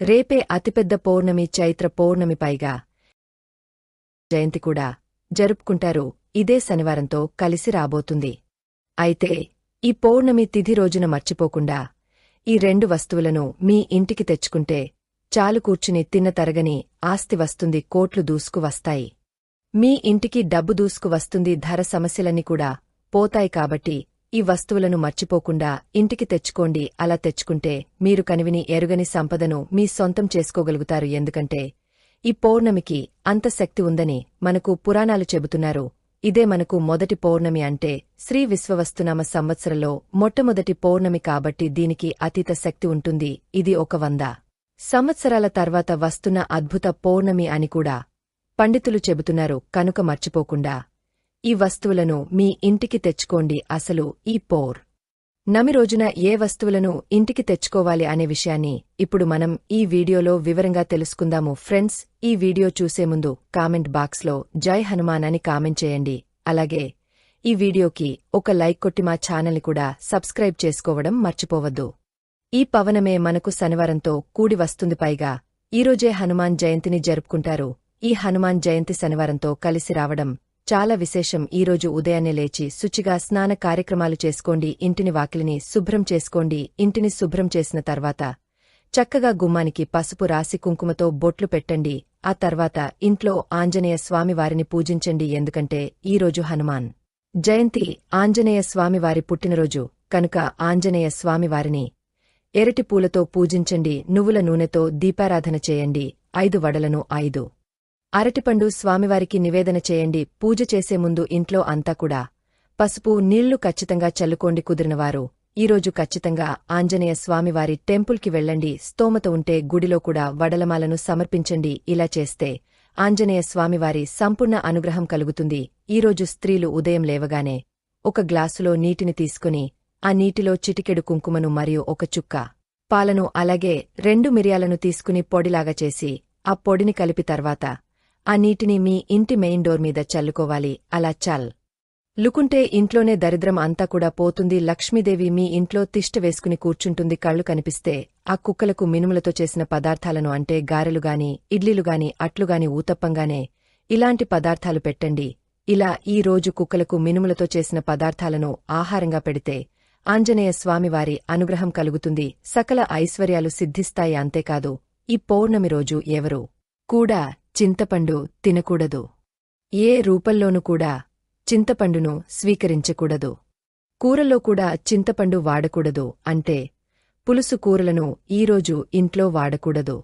రేపే అతిపెద్ద పౌర్ణమి చైత్ర పౌర్ణమి పైగా జయంతి కూడా జరుపుకుంటారు. ఇదే శనివారంతో కలిసి రాబోతుంది. అయితే ఈ పౌర్ణమి తిథి రోజున మర్చిపోకుండా ఈ రెండు వస్తువులను మీ ఇంటికి తెచ్చుకుంటే చాలు కూర్చుని తిన్న తరగని ఆస్తి వస్తుంది కోట్లు దూసుకు వస్తాయి. మీ ఇంటికి డబ్బు దూసుకు వస్తుంది ధర సమస్యలన్నీ కూడా పోతాయి కాబట్టి ఈ వస్తువులను మర్చిపోకుండా ఇంటికి తెచ్చుకోండి. అలా తెచ్చుకుంటే మీరు కనివిని ఎరుగని సంపదను మీ సొంతం చేసుకోగలుగుతారు. ఎందుకంటే ఈ పౌర్ణమికి అంత శక్తి ఉందని మనకు పురాణాలు చెబుతున్నారు. ఇదే మనకు మొదటి పౌర్ణమి అంటే శ్రీ విశ్వవస్తునామ సంవత్సరంలో మొట్టమొదటి పౌర్ణమి కాబట్టి దీనికి అతీత శక్తి ఉంటుంది. ఇది ఒక వంద సంవత్సరాల తర్వాత వస్తున్న అద్భుత పౌర్ణమి అని కూడా పండితులు చెబుతున్నారు. కనుక మర్చిపోకుండా ఈ వస్తువులను మీ ఇంటికి తెచ్చుకోండి అసలు ఈ పోర్. నమి రోజున ఏ వస్తువులను ఇంటికి తెచ్చుకోవాలి అనే విషయాన్ని ఇప్పుడు మనం ఈ వీడియోలో వివరంగా తెలుసుకుందాము. ఫ్రెండ్స్ ఈ వీడియో చూసే ముందు కామెంట్ బాక్స్లో జై హనుమాన్ అని కామెంట్ చేయండి. అలాగే ఈ వీడియోకి ఒక లైక్ కొట్టి మా ఛానల్ని కూడా సబ్స్క్రైబ్ చేసుకోవడం మర్చిపోవద్దు. ఈ పవనమే మనకు శనివారంతో కూడి వస్తుంది పైగా ఈరోజే హనుమాన్ జయంతిని జరుపుకుంటారు. ఈ హనుమాన్ జయంతి శనివారంతో కలిసి రావడం చాలా విశేషం. ఈరోజు ఉదయాన్నే లేచి శుచిగా స్నాన కార్యక్రమాలు చేసుకోండి. ఇంటిని వాకిలిని శుభ్రం చేసుకోండి. ఇంటిని శుభ్రం చేసిన తర్వాత చక్కగా గుమ్మానికి పసుపు రాసి కుంకుమతో బొట్లు పెట్టండి. ఆ తర్వాత ఇంట్లో ఆంజనేయ స్వామివారిని పూజించండి. ఎందుకంటే ఈరోజు హనుమాన్ జయంతి. ఆంజనేయ స్వామివారి పుట్టినరోజు. కనుక ఆంజనేయ స్వామివారిని ఎరటి పూలతో పూజించండి. నువ్వుల నూనెతో దీపారాధన చేయండి. ఐదు వడలను ఐదు అరటిపండు స్వామివారికి నివేదన చేయండి. పూజ చేసే ముందు ఇంట్లో అంతా కూడా పసుపు నీళ్ళు ఖచ్చితంగా చల్లుకోండి కుదిరినవారు. ఈరోజు ఖచ్చితంగా ఆంజనేయ స్వామివారి టెంపుల్కి వెళ్ళండి. స్తోమత ఉంటే గుడిలో కూడా వడలమాలను సమర్పించండి. ఇలా చేస్తే ఆంజనేయ స్వామివారి సంపూర్ణ అనుగ్రహం కలుగుతుంది. ఈరోజు స్త్రీలు ఉదయం లేవగానే ఒక గ్లాసులో నీటిని తీసుకుని ఆ నీటిలో చిటికెడు కుంకుమను మరియు ఒక చుక్క పాలను అలాగే రెండు మిరియాలను తీసుకుని పొడిలాగా చేసి ఆ పొడిని కలిపి తర్వాత ఆ నీటిని మీ ఇంటి మెయిన్ డోర్ మీద చల్లుకోవాలి. అలా చల్. లుకుంటే ఇంట్లోనే దరిద్రం అంతా కూడా పోతుంది. లక్ష్మీదేవి మీ ఇంట్లో తిష్ట వేసుకుని కూర్చుంటుంది. కళ్ళు కనిపిస్తే ఆ కుక్కలకు మినుములతో చేసిన పదార్థాలను అంటే గారెలుగాని ఇడ్లీలుగాని అట్లుగాని ఊతప్పంగానే ఇలాంటి పదార్థాలు పెట్టండి. ఇలా ఈ రోజు కుక్కలకు మినుములతో చేసిన పదార్థాలను ఆహారంగా పెడితే ఆంజనేయ స్వామివారి అనుగ్రహం కలుగుతుంది. సకల ఐశ్వర్యాలు సిద్ధిస్తాయి అంతేకాదు. ఈ పౌర్ణమి రోజు ఎవరు? కూడా చింతపండు తినకూడదు. ఏ రూపంలోనూ కూడా చింతపండును స్వీకరించకూడదు. కూరల్లో కూడా చింతపండు వాడకూడదు అంటే పులుసు కూరలను ఈరోజు ఇంట్లో వాడకూడదు.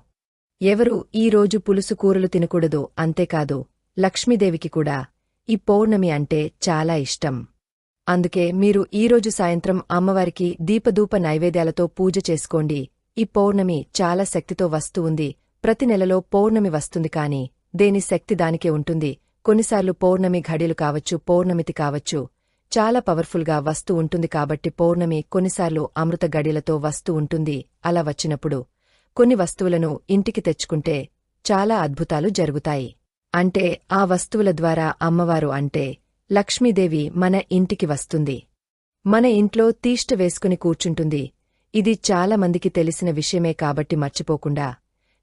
ఎవరు ఈరోజు పులుసు కూరలు తినకూడదు అంతేకాదు లక్ష్మీదేవికి కూడా ఈ పౌర్ణమి అంటే చాలా ఇష్టం. అందుకే మీరు ఈరోజు సాయంత్రం అమ్మవారికి దీపదూప నైవేద్యాలతో పూజ చేసుకోండి. ఈ పౌర్ణమి చాలా శక్తితో వస్తూ ఉంది. ప్రతి నెలలో పౌర్ణమి వస్తుంది కాని దేని శక్తి దానికే ఉంటుంది. కొన్నిసార్లు పౌర్ణమి ఘడిలు కావచ్చు పౌర్ణమితి కావచ్చు. చాలా పవర్ఫుల్గా వస్తూ ఉంటుంది కాబట్టి పౌర్ణమి కొన్నిసార్లు అమృత గడిలతో వస్తూ ఉంటుంది. అలా వచ్చినప్పుడు కొన్ని వస్తువులను ఇంటికి తెచ్చుకుంటే చాలా అద్భుతాలు జరుగుతాయి. అంటే ఆ వస్తువుల ద్వారా అమ్మవారు అంటే లక్ష్మీదేవి మన ఇంటికి వస్తుంది. మన ఇంట్లో తీష్ట వేసుకుని కూర్చుంటుంది. ఇది చాలా మందికి తెలిసిన విషయమే కాబట్టి మర్చిపోకుండా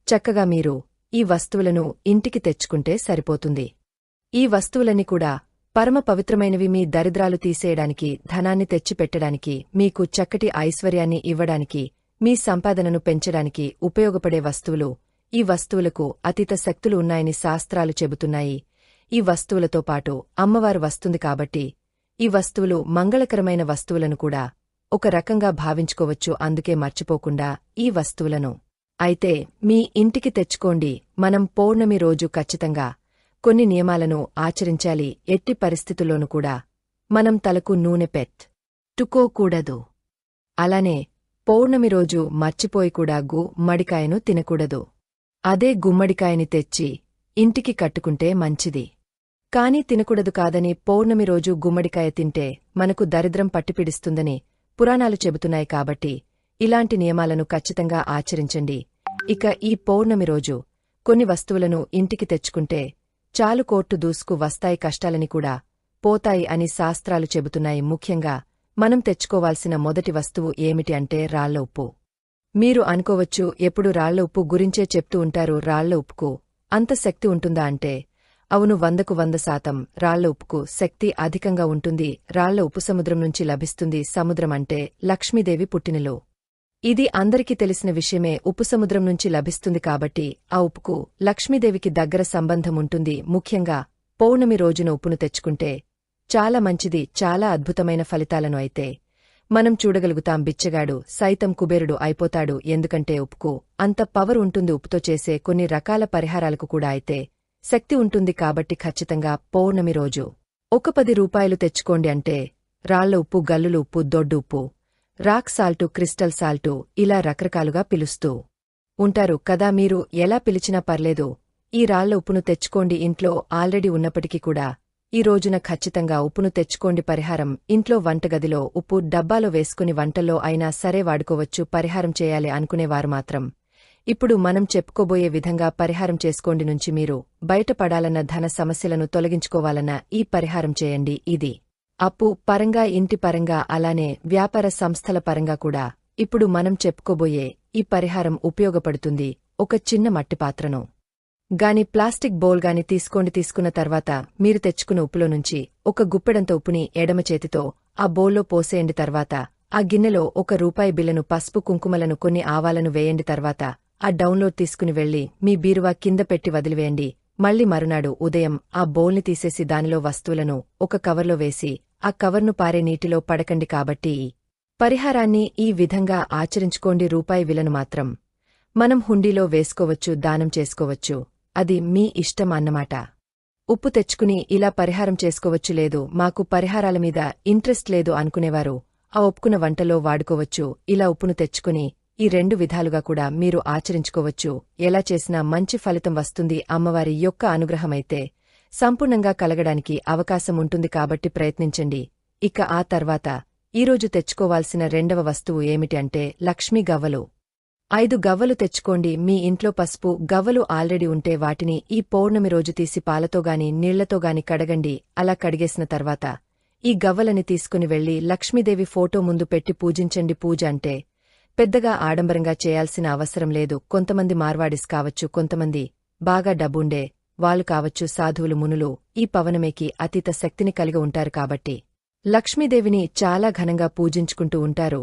చక్కగా మీరు ఈ వస్తువులను ఇంటికి తెచ్చుకుంటే సరిపోతుంది. ఈ వస్తువులని కూడా పరమ పవిత్రమైనవి మీ దరిద్రాలు తీసేయడానికి ధనాన్ని తెచ్చిపెట్టడానికి మీకు చక్కటి ఐశ్వర్యాన్ని ఇవ్వడానికి మీ సంపాదనను పెంచడానికి ఉపయోగపడే వస్తువులు. ఈ వస్తువులకు అతీత శక్తులు ఉన్నాయని శాస్త్రాలు చెబుతున్నాయి. ఈ వస్తువులతో పాటు అమ్మవారు వస్తుంది కాబట్టి ఈ వస్తువులు మంగళకరమైన వస్తువులను కూడా ఒక రకంగా భావించుకోవచ్చు. అందుకే మర్చిపోకుండా ఈ వస్తువులను అయితే మీ ఇంటికి తెచ్చుకోండి. మనం పౌర్ణమి రోజు ఖచ్చితంగా కొన్ని నియమాలను ఆచరించాలి. ఎట్టి పరిస్థితుల్లోనూ కూడా మనం తలకు నూనె పెట్ టుకోకూడదు అలానే పౌర్ణమి రోజు మర్చిపోయి కూడా గు మడికాయను తినకూడదు. అదే గుమ్మడికాయని తెచ్చి ఇంటికి కట్టుకుంటే మంచిది. కాని తినకూడదు కాదని పౌర్ణమి రోజు గుమ్మడికాయ తింటే మనకు దరిద్రం పట్టిపిడిస్తుందని పురాణాలు చెబుతున్నాయి కాబట్టి ఇలాంటి నియమాలను ఖచ్చితంగా ఆచరించండి. ఇక ఈ పౌర్ణమి రోజు కొన్ని వస్తువులను ఇంటికి తెచ్చుకుంటే చాలు కోర్టు దూసుకు వస్తాయి కష్టాలని కూడా పోతాయి అని శాస్త్రాలు చెబుతున్నాయి. ముఖ్యంగా మనం తెచ్చుకోవాల్సిన మొదటి వస్తువు ఏమిటి అంటే రాళ్ళ ఉప్పు. మీరు అనుకోవచ్చు ఎప్పుడు రాళ్ళ ఉప్పు గురించే చెప్తూ ఉంటారు. రాళ్ళ ఉప్పుకు అంత శక్తి ఉంటుందా అంటే అవును వందకు వంద శాతం రాళ్ళ ఉప్పుకు శక్తి అధికంగా ఉంటుంది. రాళ్ళ ఉప్పు సముద్రం నుంచి లభిస్తుంది. సముద్రం అంటే లక్ష్మీదేవి పుట్టినలో. ఇది అందరికీ తెలిసిన విషయమే ఉప్పు సముద్రం నుంచి లభిస్తుంది కాబట్టి ఆ ఉప్పుకు లక్ష్మీదేవికి దగ్గర సంబంధం ఉంటుంది. ముఖ్యంగా పౌర్ణమి రోజున ఉప్పును తెచ్చుకుంటే చాలా మంచిది చాలా అద్భుతమైన ఫలితాలను అయితే. మనం చూడగలుగుతాం బిచ్చగాడు సైతం కుబేరుడు అయిపోతాడు. ఎందుకంటే ఉప్పుకు అంత పవర్ ఉంటుంది ఉప్పుతో చేసే కొన్ని రకాల పరిహారాలకు కూడా అయితే. శక్తి ఉంటుంది కాబట్టి ఖచ్చితంగా పౌర్ణమి రోజు ఒక పది రూపాయలు తెచ్చుకోండి అంటే రాళ్ళ ఉప్పు గల్లులు ఉప్పు దొడ్డు ఉప్పు. రాక్ సాల్టు క్రిస్టల్ సాల్టు ఇలా రకరకాలుగా పిలుస్తూ ఉంటారు కదా మీరు ఎలా పిలిచినా పర్లేదు ఈ రాళ్ళ ఉప్పును తెచ్చుకోండి ఇంట్లో ఆల్రెడీ ఉన్నప్పటికీ కూడా. ఈ రోజున ఖచ్చితంగా ఉప్పును తెచ్చుకోండి పరిహారం ఇంట్లో వంటగదిలో ఉప్పు డబ్బాలో వేసుకుని వంటల్లో అయినా సరే వాడుకోవచ్చు పరిహారం చేయాలి అనుకునేవారు మాత్రం. ఇప్పుడు మనం చెప్పుకోబోయే విధంగా పరిహారం చేసుకోండి నుంచి మీరు బయటపడాలన్న ధన సమస్యలను తొలగించుకోవాలన్న ఈ పరిహారం చేయండి ఇది. అప్పు పరంగా ఇంటి పరంగా అలానే వ్యాపార సంస్థల పరంగా కూడా ఇప్పుడు మనం చెప్పుకోబోయే ఈ పరిహారం ఉపయోగపడుతుంది ఒక చిన్న మట్టి పాత్రను. గాని ప్లాస్టిక్ బౌల్ గాని తీసుకోండి తీసుకున్న తర్వాత మీరు తెచ్చుకున్న ఉప్పులో నుంచి ఒక గుప్పెడంత ఉప్పుని ఎడమ చేతితో ఆ బౌల్లో పోసేయండి తర్వాత ఆ గిన్నెలో ఒక రూపాయి బిల్లను పసుపు కుంకుమలను కొన్ని ఆవాలను వేయండి తర్వాత ఆ డౌన్లోడ్ తీసుకుని వెళ్ళి మీ బీరువా కింద పెట్టి వదిలివేయండి. మళ్ళీ మరునాడు ఉదయం ఆ బౌల్ని తీసేసి దానిలో వస్తువులను ఒక కవర్లో వేసి ఆ కవర్ను పారే నీటిలో పడకండి కాబట్టి ఈ పరిహారాన్ని ఈ విధంగా ఆచరించుకోండి రూపాయి విలను మాత్రం. మనం హుండీలో వేసుకోవచ్చు దానం చేసుకోవచ్చు. అది మీ ఇష్టం అన్నమాట. ఉప్పు తెచ్చుకుని ఇలా పరిహారం చేసుకోవచ్చు లేదు మాకు పరిహారాల మీద ఇంట్రెస్ట్ లేదు అనుకునేవారు. ఆ ఒప్పుకున్న వంటలో వాడుకోవచ్చు ఇలా ఉప్పును తెచ్చుకుని ఈ రెండు విధాలుగా కూడా మీరు ఆచరించుకోవచ్చు. ఎలా చేసినా మంచి ఫలితం వస్తుంది అమ్మవారి యొక్క అనుగ్రహమైతే. సంపూర్ణంగా కలగడానికి అవకాశం ఉంటుంది కాబట్టి ప్రయత్నించండి. ఇక ఆ తర్వాత ఈరోజు తెచ్చుకోవాల్సిన రెండవ వస్తువు ఏమిటి అంటే లక్ష్మీ గవ్వలు. ఐదు గవ్వలు తెచ్చుకోండి. మీ ఇంట్లో పసుపు గవ్వలు ఆల్రెడీ ఉంటే వాటిని ఈ పౌర్ణమి రోజు తీసి పాలతోగాని నీళ్ళతోగాని కడగండి. అలా కడిగేసిన తర్వాత ఈ గవ్వలని తీసుకుని వెళ్ళి లక్ష్మీదేవి ఫోటో ముందు పెట్టి పూజించండి. పూజ అంటే పెద్దగా ఆడంబరంగా చేయాల్సిన అవసరం లేదు. కొంతమంది మార్వాడిస్ కావచ్చు కొంతమంది బాగా డబ్బుండే వాళ్ళు కావచ్చు సాధువులు మునులు ఈ పవనమేకి అతీత శక్తిని కలిగి ఉంటారు కాబట్టి. లక్ష్మీదేవిని చాలా ఘనంగా పూజించుకుంటూ ఉంటారు.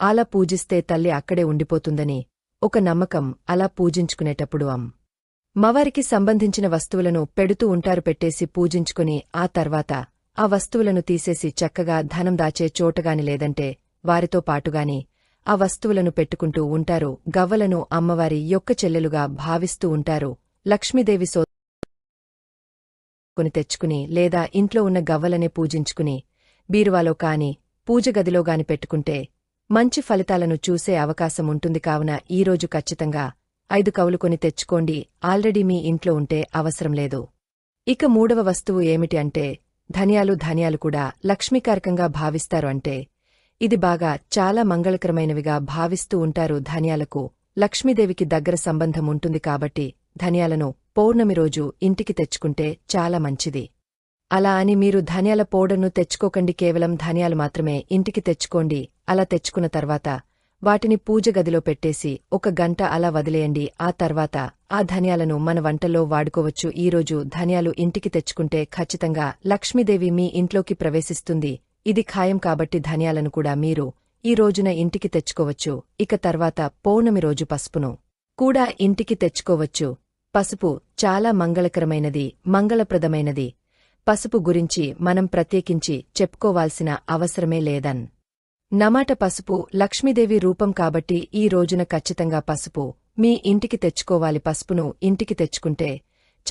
అలా పూజిస్తే తల్లి అక్కడే ఉండిపోతుందని ఒక నమ్మకం అలా పూజించుకునేటప్పుడు అం. మవారికి సంబంధించిన వస్తువులను పెడుతూ ఉంటారు పెట్టేసి పూజించుకుని ఆ తర్వాత ఆ వస్తువులను తీసేసి చక్కగా ధనం దాచే చోటగాని లేదంటే వారితో పాటుగాని ఆ వస్తువులను పెట్టుకుంటూ ఉంటారు. గవ్వలను అమ్మవారి యొక్క చెల్లెలుగా భావిస్తూ ఉంటారు. లక్ష్మీదేవి సో కొని తెచ్చుకుని లేదా ఇంట్లో ఉన్న గవ్వలనే పూజించుకుని బీరువాలో కాని పూజగదిలో గాని పెట్టుకుంటే మంచి ఫలితాలను చూసే అవకాశం ఉంటుంది కావున ఈరోజు ఖచ్చితంగా ఐదు కవులు కొని తెచ్చుకోండి. ఆల్రెడీ మీ ఇంట్లో ఉంటే అవసరం లేదు. ఇక మూడవ వస్తువు ఏమిటి అంటే ధనియాలు ధనియాలు కూడా లక్ష్మీకారకంగా భావిస్తారు అంటే ఇది బాగా చాలా మంగళకరమైనవిగా భావిస్తూ ఉంటారు ధనియాలకు. లక్ష్మీదేవికి దగ్గర సంబంధం ఉంటుంది కాబట్టి ధనియాలను పౌర్ణమి రోజు ఇంటికి తెచ్చుకుంటే చాలా మంచిది. అలా అని మీరు ధాన్యాల పౌడర్ను తెచ్చుకోకండి కేవలం ధాన్యాలు మాత్రమే ఇంటికి తెచ్చుకోండి అలా తెచ్చుకున్న తర్వాత వాటిని పూజ గదిలో పెట్టేసి ఒక గంట అలా వదిలేయండి ఆ తర్వాత ఆ ధనియాలను మన వంటల్లో వాడుకోవచ్చు. ఈరోజు ధనియాలు ఇంటికి తెచ్చుకుంటే ఖచ్చితంగా లక్ష్మీదేవి మీ ఇంట్లోకి ప్రవేశిస్తుంది. ఇది ఖాయం కాబట్టి ధనియాలను కూడా మీరు ఈ రోజున ఇంటికి తెచ్చుకోవచ్చు. ఇక తర్వాత పౌర్ణమి రోజు పసుపును కూడా ఇంటికి తెచ్చుకోవచ్చు. పసుపు చాలా మంగళకరమైనది మంగళప్రదమైనది. పసుపు గురించి మనం ప్రత్యేకించి చెప్పుకోవాల్సిన అవసరమే లేదన్. నమాట పసుపు లక్ష్మీదేవి రూపం కాబట్టి ఈ రోజున ఖచ్చితంగా పసుపు. మీ ఇంటికి తెచ్చుకోవాలి పసుపును ఇంటికి తెచ్చుకుంటే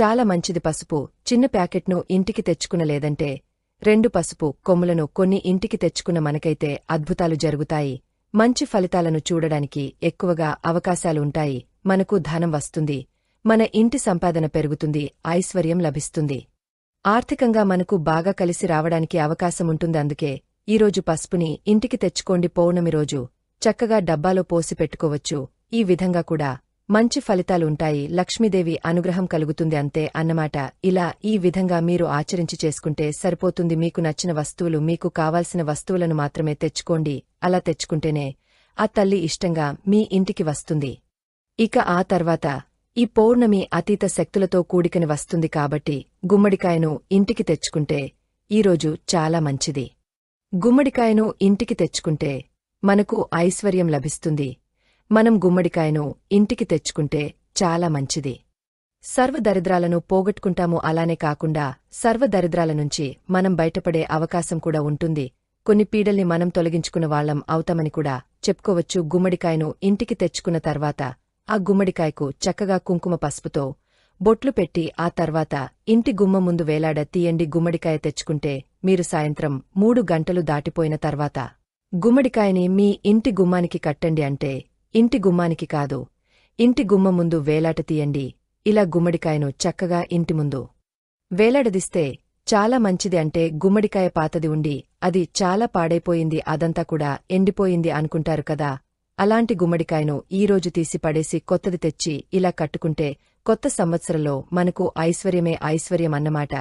చాలా మంచిది పసుపు. చిన్న ప్యాకెట్ను ఇంటికి తెచ్చుకున లేదంటే రెండు పసుపు కొమ్ములను కొన్ని ఇంటికి తెచ్చుకున్న మనకైతే అద్భుతాలు జరుగుతాయి. మంచి ఫలితాలను చూడడానికి ఎక్కువగా అవకాశాలుంటాయి. మనకు ధనం వస్తుంది. మన ఇంటి సంపాదన పెరుగుతుంది ఐశ్వర్యం లభిస్తుంది. ఆర్థికంగా మనకు బాగా కలిసి రావడానికి అవకాశముంటుంది అందుకే ఈరోజు పసుపుని ఇంటికి తెచ్చుకోండి. పౌర్ణమి రోజు చక్కగా డబ్బాలో పోసి పెట్టుకోవచ్చు. ఈ విధంగా కూడా మంచి ఫలితాలుంటాయి లక్ష్మీదేవి అనుగ్రహం కలుగుతుంది అంతే అన్నమాట. ఇలా ఈ విధంగా మీరు ఆచరించి చేసుకుంటే సరిపోతుంది. మీకు నచ్చిన వస్తువులు మీకు కావాల్సిన వస్తువులను మాత్రమే తెచ్చుకోండి. అలా తెచ్చుకుంటేనే ఆ తల్లి ఇష్టంగా మీ ఇంటికి వస్తుంది. ఇక ఆ తర్వాత ఈ పౌర్ణమి అతీత శక్తులతో కూడికని వస్తుంది కాబట్టి గుమ్మడికాయను ఇంటికి తెచ్చుకుంటే ఈరోజు చాలా మంచిది. గుమ్మడికాయను ఇంటికి తెచ్చుకుంటే మనకు ఐశ్వర్యం లభిస్తుంది. మనం గుమ్మడికాయను ఇంటికి తెచ్చుకుంటే చాలా మంచిది. సర్వదరిద్రాలను పోగొట్టుకుంటాము అలానే కాకుండా సర్వదరిద్రాల నుంచి మనం బయటపడే అవకాశం కూడా ఉంటుంది. కొన్ని పీడల్ని మనం తొలగించుకున్న వాళ్ళం అవుతామని కూడా చెప్పుకోవచ్చు గుమ్మడికాయను ఇంటికి తెచ్చుకున్న తర్వాత ఆ గుమ్మడికాయకు చక్కగా కుంకుమ పసుపుతో బొట్లు పెట్టి ఆ తర్వాత ఇంటి గుమ్మ ముందు వేలాడ తీయండి గుమ్మడికాయ తెచ్చుకుంటే మీరు సాయంత్రం మూడు గంటలు దాటిపోయిన తర్వాత గుమ్మడికాయని మీ ఇంటి గుమ్మానికి కట్టండి అంటే ఇంటి గుమ్మానికి కాదు ఇంటి గుమ్మ ముందు వేలాట తీయండి ఇలా గుమ్మడికాయను చక్కగా ఇంటి ముందు వేలాడదిస్తే చాలా మంచిది అంటే గుమ్మడికాయ పాతది ఉండి అది చాలా పాడైపోయింది అదంతా కూడా ఎండిపోయింది అనుకుంటారు కదా. అలాంటి గుమ్మడికాయను ఈరోజు తీసి పడేసి కొత్తది తెచ్చి ఇలా కట్టుకుంటే కొత్త సంవత్సరంలో మనకు ఐశ్వర్యమే ఐశ్వర్యం అన్నమాట.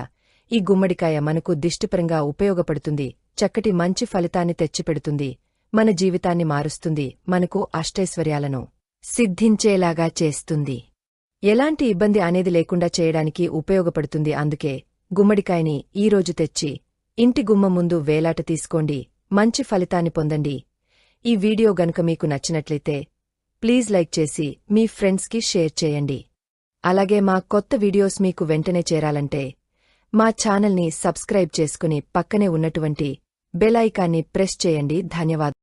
ఈ గుమ్మడికాయ మనకు దిష్టిపరంగా ఉపయోగపడుతుంది చక్కటి మంచి ఫలితాన్ని తెచ్చిపెడుతుంది మన జీవితాన్ని మారుస్తుంది మనకు అష్టైశ్వర్యాలను సిద్ధించేలాగా చేస్తుంది. ఎలాంటి ఇబ్బంది అనేది లేకుండా చేయడానికి ఉపయోగపడుతుంది. అందుకే గుమ్మడికాయని ఈరోజు తెచ్చి ఇంటి గుమ్మ ముందు వేలాట తీసుకోండి మంచి ఫలితాన్ని పొందండి. ఈ వీడియో గనుక మీకు నచ్చినట్లయితే ప్లీజ్ లైక్ చేసి మీ ఫ్రెండ్స్కి షేర్ చేయండి. అలాగే మా కొత్త వీడియోస్ మీకు వెంటనే చేరాలంటే మా ఛానల్ని సబ్స్క్రైబ్ చేసుకుని పక్కనే ఉన్నటువంటి బెల్ ఐకాన్ని ప్రెస్ చేయండి. ధన్యవాదాలు.